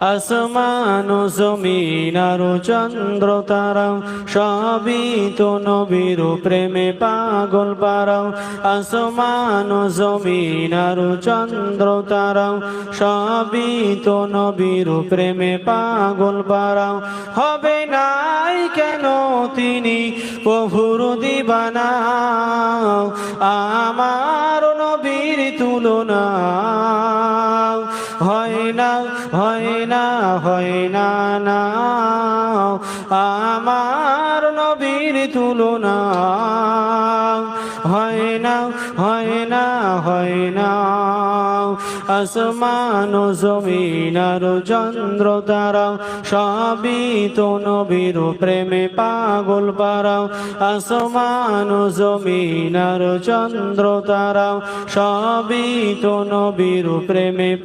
আসমান জমিন আর চন্দ্র তারাও, সবই তো নবীর প্রেমে পাগল পারাও। আসমান জমিন আর চন্দ্র তারাও, সবই তো নবীর প্রেমে পাগল পারাও। হবে নাই কেন তিনি প্রভুর দিবানা? আমার নবীর তুলনা হয় না হয় না হয় না না। আমার নবীর তুলনা। হয় না হয় না হয় না। আসমান ও জমিন আর চন্দ্র তারাও সবই তো নবীর প্রেমে পাগল পারাও আসমান ও জমিন আর চন্দ্র তারাও সবই তো নবীর প্রেমে